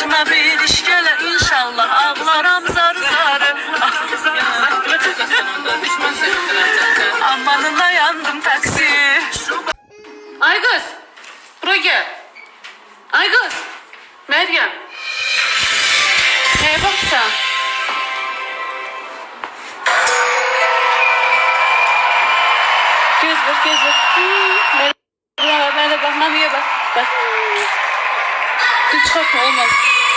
Başına bir iş gele inşallah ağlaram zar zarı Amanına yandım taksi Ay kız. Buraya gel. Ay kız. Meryem. Neye bak sen? Göz bak göz bak. Hmm, Meryem bak. Mamiye bak. Bak. Good 嘛